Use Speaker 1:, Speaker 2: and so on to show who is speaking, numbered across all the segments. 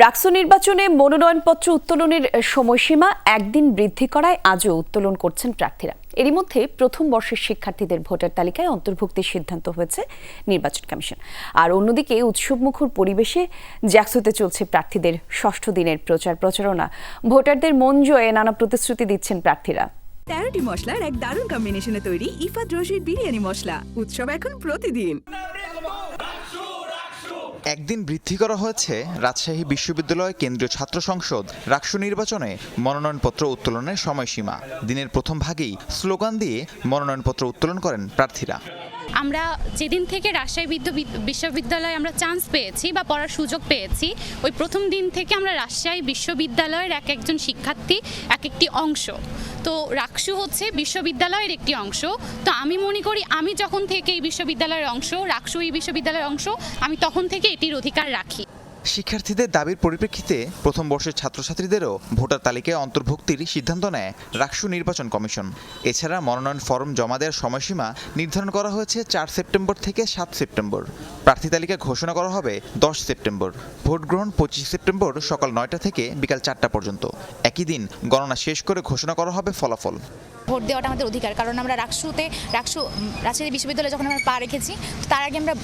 Speaker 1: রাক্সো নির্বাচনে মনোনয়নপত্র উত্তোলনের সময়সীমা একদিন বৃদ্ধি করায় আজও উত্তোলন করছেন প্রার্থীরা। এরই মধ্যে প্রথম বর্ষের শিক্ষার্থীদের ভোটার তালিকায় অন্তর্ভুক্তির সিদ্ধান্ত হয়েছে নির্বাচন কমিশন। আর অন্যদিকে উৎসবমুখর পরিবেশে জ্যাকসোতে চলছে প্রার্থীদের ষষ্ঠ দিনের প্রচার প্রচারণা। ভোটারদের মন জয়ে নানা প্রতিশ্রুতি দিচ্ছেন প্রার্থীরা।
Speaker 2: তেরোটি মশলার এক দারুণ কম্বিনেশনে তৈরি ইফাত রশির বিরিয়ানি মশলা। উৎসব এখন প্রতিদিন।
Speaker 3: একদিন বৃদ্ধি করা হয়েছে রাজশাহী বিশ্ববিদ্যালয় কেন্দ্রীয় ছাত্র সংসদ রাকসু নির্বাচনে মনোনয়নপত্র উত্তোলনের সময়সীমা। দিনের প্রথম ভাগেই স্লোগান দিয়ে মনোনয়নপত্র উত্তোলন করেন প্রার্থীরা।
Speaker 4: আমরা যেদিন থেকে রাজশাহী বিদ্যু- বিশ্ববিদ্যালয়ে আমরা চান্স পেয়েছি বা পড়ার সুযোগ পেয়েছি, ওই প্রথম দিন থেকে আমরা রাজশাহী বিশ্ববিদ্যালয়ের এক একজন শিক্ষার্থী, এক একটি অংশ। তো রাকসু হচ্ছে বিশ্ববিদ্যালয়ের একটি অংশ। তো আমি মনে করি, আমি যখন থেকে এই বিশ্ববিদ্যালয়ের অংশ, রাকসু এই বিশ্ববিদ্যালয়ের অংশ, আমি তখন থেকে এটির অধিকার রাখি।
Speaker 3: শিক্ষার্থীদের দাবির পরিপ্রেক্ষিতে প্রথম বর্ষের ছাত্রছাত্রীদেরও ভোটার তালিকায় অন্তর্ভুক্তির সিদ্ধান্ত নেয় রাকসু নির্বাচন কমিশন। এছাড়া মনোনয়ন ফরম জমা দেওয়ার সময়সীমা নির্ধারণ করা হয়েছে চার সেপ্টেম্বর থেকে সাত সেপ্টেম্বর। প্রার্থী তালিকা ঘোষণা করা হবে দশ সেপ্টেম্বর। ভোট গ্রহণ পঁচিশ সেপ্টেম্বর সকাল নয়টা থেকে বিকাল চারটা পর্যন্ত। একই দিন গণনা শেষ করে ঘোষণা করা হবে ফলাফল।
Speaker 5: ভোট দেওয়াটা আমাদের অধিকার, কারণ আমরা রাকসুতে, রাকসু রাজশাহী বিশ্ববিদ্যালয়ে যখন আমরা পা রেখেছি, তার আগে আমরা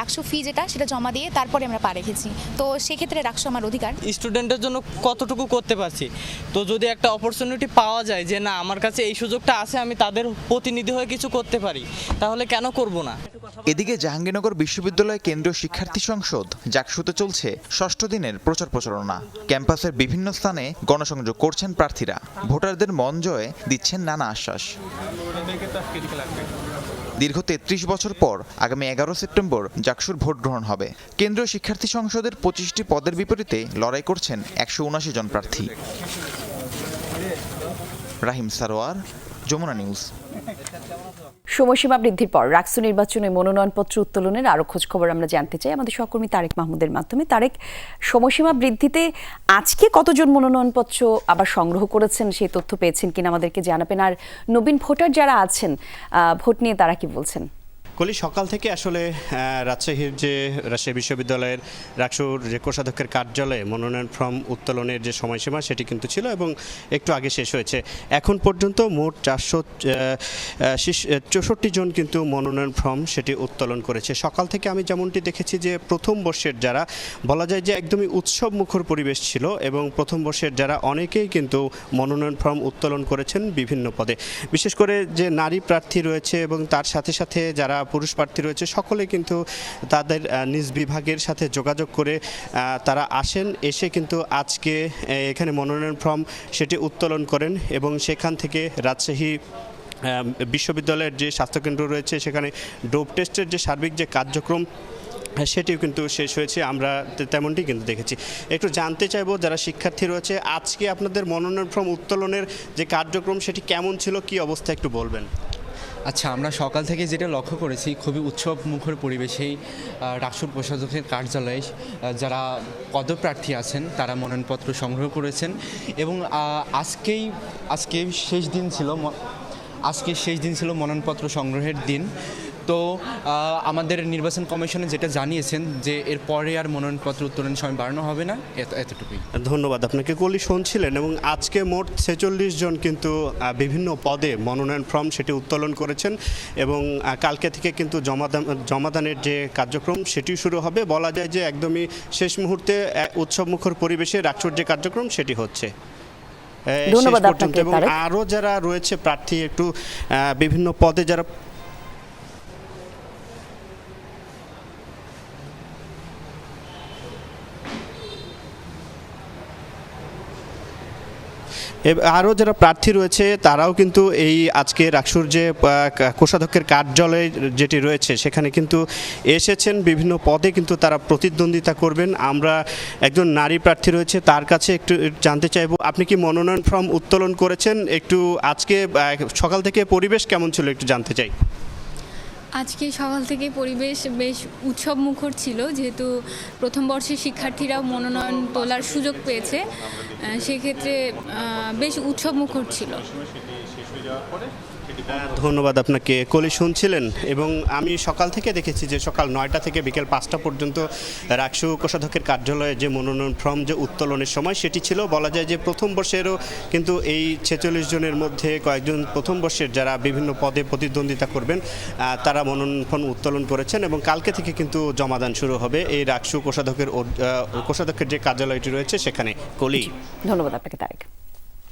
Speaker 5: রাকসু ফি যেটা সেটা জমা দিয়ে তারপরে আমরা পা রেখেছি। তো সেক্ষেত্রে রাকসু আমার অধিকার।
Speaker 6: স্টুডেন্টের জন্য কতটুকু করতে পারছি? তো যদি একটা অপরচুনিটি পাওয়া যায় যে না আমার কাছে এই সুযোগটা আছে আমি তাদের প্রতিনিধি হয়ে কিছু করতে পারি তাহলে কেন করব না?
Speaker 3: এদিকে জাহাঙ্গীরনগর বিশ্ববিদ্যালয় কেন্দ্রীয় শিক্ষার্থী সংসদ জাকসুতে চলছে ষষ্ঠ দিনের প্রচার প্রচারণা। ক্যাম্পাসের বিভিন্ন স্থানে গণসংযোগ করছেন প্রার্থীরা। ভোটারদের মন জয়ে দিচ্ছেন নানা আশ্বাস। দীর্ঘ তেত্রিশ বছর পর আগামী এগারো সেপ্টেম্বর জাকসুর ভোট গ্রহণ হবে। কেন্দ্রীয় শিক্ষার্থী সংসদের পঁচিশটি পদের বিপরীতে লড়াই করছেন একশো উনাশি জন প্রার্থী। রাহিম সারোয়ার যমুনা নিউজ।
Speaker 1: সময়সীমা বৃদ্ধির পর রাক্স নির্বাচনে মনোনয়নপত্র উত্তোলনের আরও খোঁজখবর আমরা জানতে চাই। আমাদের সহকর্মী তারেক মাহমুদের মাধ্যমে। তারেক, সময়সীমা বৃদ্ধিতে আজকে কতজন মনোনয়নপত্র আবার সংগ্রহ করেছেন, সেই তথ্য পেয়েছেন কিনা আমাদেরকে জানাবেন। আর নবীন ভোটার যারা আছেন ভোট নিয়ে তারা কি বলছেন?
Speaker 7: কলি সকাল থেকে আসলে রাজশাহীর যে রাজশাহী বিশ্ববিদ্যালয়ের রাকসুর যে কোষাধ্যক্ষের কার্যালয়ে মনোনয়ন ফর্ম উত্তোলনের যে সময়সীমা, সেটি কিন্তু ছিল এবং একটু আগে শেষ হয়েছে। এখন পর্যন্ত মোট চারশো চৌষট্টি জন কিন্তু মনোনয়ন ফর্ম সেটি উত্তোলন করেছে। সকাল থেকে আমি যেমনটি দেখেছি যে প্রথম বর্ষের যারা, বলা যায় যে একদমই উৎসব মুখর পরিবেশ ছিল এবং প্রথম বর্ষের যারা অনেকেই কিন্তু মনোনয়ন ফর্ম উত্তোলন করেছেন বিভিন্ন পদে। বিশেষ করে যে নারী প্রার্থী রয়েছে এবং তার সাথে সাথে যারা পুরুষ প্রার্থী রয়েছে। সকলে কিন্তু তাদের নিজ বিভাগের সাথে যোগাযোগ করে তারা আসেন এসে কিন্তু আজকে এখানে মনোনয়ন ফর্ম সেটি উত্তোলন করেন এবং সেখান থেকে রাজশাহী বিশ্ববিদ্যালয়ের যে স্বাস্থ্যকেন্দ্র রয়েছে সেখানে ডোপ টেস্টের যে সার্বিক যে কার্যক্রম হ্যাঁ, সেটিও কিন্তু শেষ হয়েছে। আমরা তেমনটি কিন্তু দেখেছি। একটু জানতে চাইব যারা শিক্ষার্থী রয়েছে আজকে আপনাদের মনোনয়ন ফর্ম উত্তোলনের যে কার্যক্রম সেটি কেমন ছিল? কি অবস্থা একটু বলবেন।
Speaker 8: আচ্ছা আমরা সকাল থেকে যেটা লক্ষ্য করেছি, খুবই উৎসব মুখর পরিবেশেই রাষ্ট্র প্রশাসকের কার্যালয়ে যারা পদপ্রার্থী আছেন, তারা মনোনয়নপত্র সংগ্রহ করেছেন এবং আজকেই, আজকে শেষ দিন ছিল আজকে শেষ দিন ছিল মনোনয়নপত্র সংগ্রহের দিন। তো আমাদের নির্বাচন কমিশনে যেটা জানিয়েছেন যে এরপরে আর মনোনয়নপত্র উত্তোলনের সময় বাড়ানো হবে না এত এতটুকুই।
Speaker 7: ধন্যবাদ আপনাকে কলি শুনছিলেন এবং আজকে মোট ছেচল্লিশ জন কিন্তু বিভিন্ন পদে মনোনয়ন ফর্ম সেটি উত্তোলন করেছেন এবং কালকে থেকে কিন্তু জমাদান জমাদানের যে কার্যক্রম সেটি শুরু হবে। বলা যায় যে একদমই শেষ মুহূর্তে উৎসব মুখর পরিবেশে রাষ্ট্র যে কার্যক্রম সেটি হচ্ছে।
Speaker 1: ধন্যবাদ
Speaker 7: এবং আরও যারা রয়েছে প্রার্থী একটু বিভিন্ন পদে যারা আরও যারা প্রার্থী রয়েছে, তারাও কিন্তু এই আজকে রাকসুর যে কোষাধ্যক্ষের কার্যালয় যেটি রয়েছে, সেখানে কিন্তু এসেছেন। বিভিন্ন পদে কিন্তু তারা প্রতিদ্বন্দ্বিতা করবেন। আমরা একজন নারী প্রার্থী রয়েছে, তার কাছে একটু জানতে চাইব, আপনি কি মনোনয়ন ফর্ম উত্তোলন করেছেন? একটু আজকে সকাল থেকে পরিবেশ কেমন ছিল, একটু জানতে চাই।
Speaker 9: আজকে সকাল থেকে পরিবেশ বেশ উৎসব মুখর ছিল, যেহেতু প্রথম বর্ষের শিক্ষার্থীরাও মনোনয়ন তোলার সুযোগ পেয়েছে সেক্ষেত্রে বেশ উৎসব মুখর ছিল।
Speaker 7: ধন্যবাদ আপনাকে। কলি শুনছিলেন এবং আমি সকাল থেকে দেখেছি যে সকাল নয়টা থেকে বিকেল পাঁচটা পর্যন্ত রাকসু কোষাধ্যক্ষের কার্যালয়ে যে মনোনয়ন ফর্ম যে উত্তোলনের সময় সেটি ছিল। বলা যায় যে প্রথম বর্ষেরও কিন্তু এই ছেচল্লিশ জনের মধ্যে কয়েকজন প্রথম বর্ষের যারা বিভিন্ন পদে প্রতিদ্বন্দ্বিতা করবেন তারা মনোনয়ন ফর্ম উত্তোলন করেছেন এবং কালকে থেকে কিন্তু জমাদান শুরু হবে এই রাকসু কোষাধ্যক্ষের কোষাধ্যক্ষের যে কার্যালয়টি রয়েছে সেখানে। কলি।
Speaker 1: ধন্যবাদ আপনাকে, তারেক।